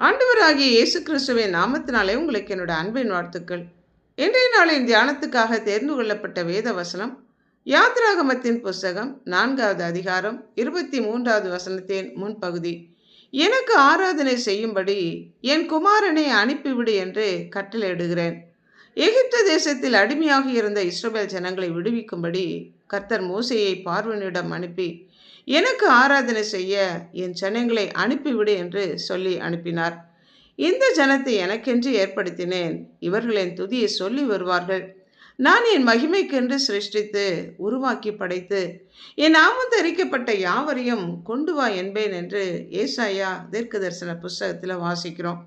ஆண்டவராகிய இயேசு கிறிஸ்துவின் நாமத்தினாலே உங்களுக்கு என்னோட அன்பின் வாழ்த்துக்கள். இன்றைய நாளின் தியானத்துக்காக தேர்ந்து கொள்ளப்பட்ட வேத வசனம் யாத்ராகமத்தின் புஸ்தகம் நான்காவது அதிகாரம் இருபத்தி மூன்றாவது வசனத்தின் முன்பகுதி. எனக்கு ஆராதனை செய்யும்படி என் குமாரனை அனுப்பிவிடு என்று கட்டளையிடுகிறேன் எகிப்து தேசத்தில் அடிமையாக இருந்த இஸ்ரோபேல் ஜனங்களை விடுவிக்கும்படி கர்த்தர் மோசையை பார்வனிடம் அனுப்பி எனக்கு ஆராதனை செய்ய என் ஜனங்களை அனுப்பிவிடு என்று சொல்லி அனுப்பினார். இந்த ஜனத்தை எனக்கென்று ஏற்படுத்தினேன். இவர்கள் என் துதியை சொல்லி வருவார்கள். நான் என் மகிமைக்கென்று சிருஷ்டித்து உருவாக்கி படைத்து என் நாமம் யாவரையும் கொண்டு வா என்பேன் என்று ஏசாயா தீர்க்க தரிசன புஸ்தகத்தில் வாசிக்கிறோம்.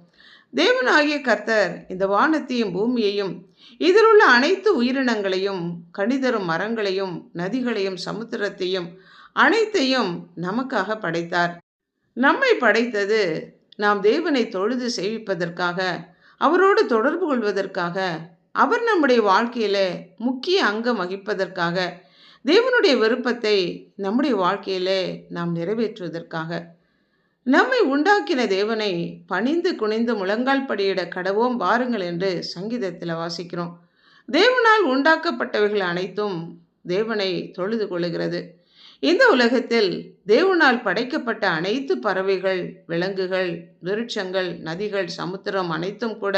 தேவனாகிய கர்த்தர் இந்த வானத்தையும் பூமியையும் இதில் உள்ள அனைத்து உயிரினங்களையும் கணிதரும் மரங்களையும் நதிகளையும் சமுத்திரத்தையும் அனைத்தையும் நமக்காக படைத்தார். நம்மை படைத்தது நாம் தேவனை தொழுது சேவிப்பதற்காக அவரோடு தொடர்பு கொள்வதற்காக அவர் நம்முடைய வாழ்க்கையில முக்கிய அங்கம் வகிப்பதற்காக தேவனுடைய விருப்பத்தை நம்முடைய வாழ்க்கையிலே நாம் நிறைவேற்றுவதற்காக. நம்மை உண்டாக்கின தேவனை பணிந்து குனிந்து முழங்கால் படியிட கடவோம் வாருங்கள் என்று சங்கீதத்தில் வாசிக்கிறோம். தேவனால் உண்டாக்கப்பட்டவைகள் அனைத்தும் தேவனை தொழுது கொள்ளுகிறது. இந்த உலகத்தில் தேவனால் படைக்கப்பட்ட அனைத்து பறவைகள் விலங்குகள் விருட்சங்கள் நதிகள் சமுத்திரம் அனைத்தும் கூட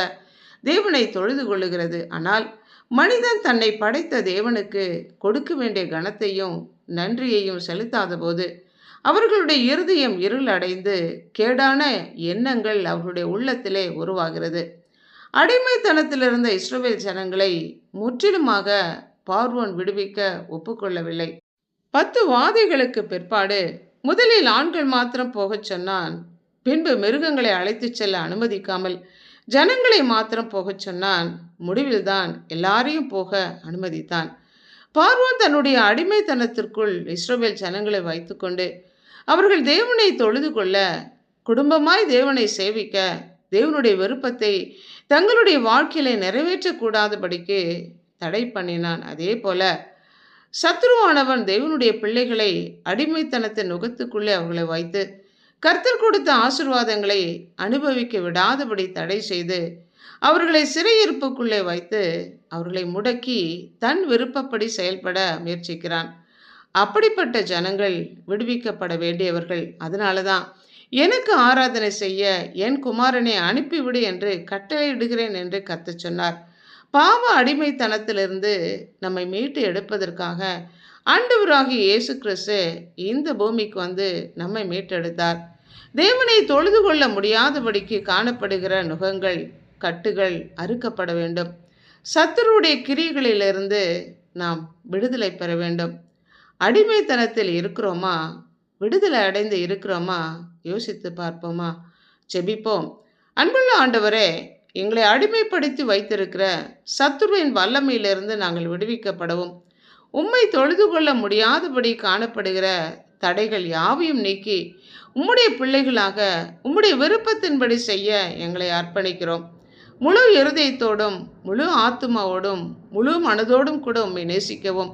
தேவனை தொழுது கொள்ளுகிறது. ஆனால் மனிதன் தன்னை படைத்த தேவனுக்கு கொடுக்க வேண்டிய கனத்தையும் நன்றியையும் செலுத்தாத போது அவர்களுடைய இருதயம் இருள் அடைந்து கேடான எண்ணங்கள் அவர்களுடைய உள்ளத்திலே உருவாகிறது. அடிமைத்தனத்திலிருந்த இஸ்ரோவேல் ஜனங்களை முற்றிலுமாக பார்வோன் விடுவிக்க ஒப்புக்கொள்ளவில்லை. பத்து வாதைகளுக்கு பிற்பாடு முதலில் ஆண்கள் மாத்திரம் போகச் சொன்னான். பின்பு மிருகங்களை அழைத்துச் செல்ல அனுமதிக்காமல் ஜனங்களை மாத்திரம் போகச் சொன்னான். முடிவில்தான் எல்லாரையும் போக அனுமதித்தான். பார்வோன் தன்னுடைய அடிமைத்தனத்திற்குள் இஸ்ரோவேல் ஜனங்களை வைத்துக்கொண்டு அவர்கள் தேவனை தொழுது கொள்ள குடும்பமாய் தேவனை சேவிக்க தேவனுடைய விருப்பத்தை தங்களுடைய வாழ்க்கையில நிறைவேற்றக்கூடாதபடிக்கு தடை பண்ணினான். அதே போல சத்ருவானவன் தேவனுடைய பிள்ளைகளை அடிமைத்தனத்தை நுகத்துக்குள்ளே அவர்களை வைத்து கர்த்தர் கொடுத்த ஆசிர்வாதங்களை அனுபவிக்க விடாதபடி தடை செய்து அவர்களை சிறையிருப்புக்குள்ளே வைத்து அவர்களை முடக்கி தன் விருப்பப்படி செயல்பட முயற்சிக்கிறான். அப்படிப்பட்ட ஜனங்கள் விடுவிக்கப்பட வேண்டியவர்கள். அதனால தான் எனக்கு ஆராதனை செய்ய என் குமாரனை அனுப்பிவிடு என்று கட்டளையிடுகிறேன் என்று கத்து சொன்னார். பாவ அடிமைத்தனத்திலிருந்து நம்மை மீட்டு எடுப்பதற்காக ஆண்டவராகிய இயேசு கிறிஸ்து இந்த பூமிக்கு வந்து நம்மை மீட்டெடுத்தார். தேவனை தொழுது கொள்ள முடியாதபடிக்கு காணப்படுகிற நுகங்கள் கட்டுகள் அறுக்கப்பட வேண்டும். சத்துருடைய கிரிகளிலிருந்து நாம் விடுதலை பெற வேண்டும். அடிமைத்தனத்தில் இருக்கிறோமா? விடுதலை அடைந்து இருக்கிறோமா? யோசித்து பார்ப்போமா? செபிப்போம் அன்புள்ள ஆண்டவரே எங்களை அடிமைப்படுத்தி வைத்திருக்கிற சத்துருவின் வல்லமையிலிருந்து நாங்கள் விடுவிக்கப்படவும். உம்மை தொழுது கொள்ள முடியாதபடி காணப்படுகிற தடைகள் யாவையும் நீக்கி உம்முடைய பிள்ளைகளாக உம்முடைய விருப்பத்தின்படி செய்ய எங்களை அர்ப்பணிக்கிறோம். முழு இருதயத்தோடும் முழு ஆத்மாவோடும் முழு மனதோடும் கூட உம்மை நேசிக்கவும்.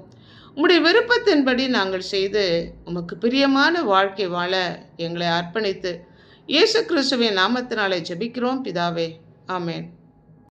உம்முடைய விருப்பத்தின்படி நாங்கள் செய்து உமக்கு பிரியமான வாழ்க்கை வாழ எங்களை அர்ப்பணித்து இயேசு கிறிஸ்துவின் நாமத்தினாலே ஜெபிக்கிறோம். பிதாவே Amén.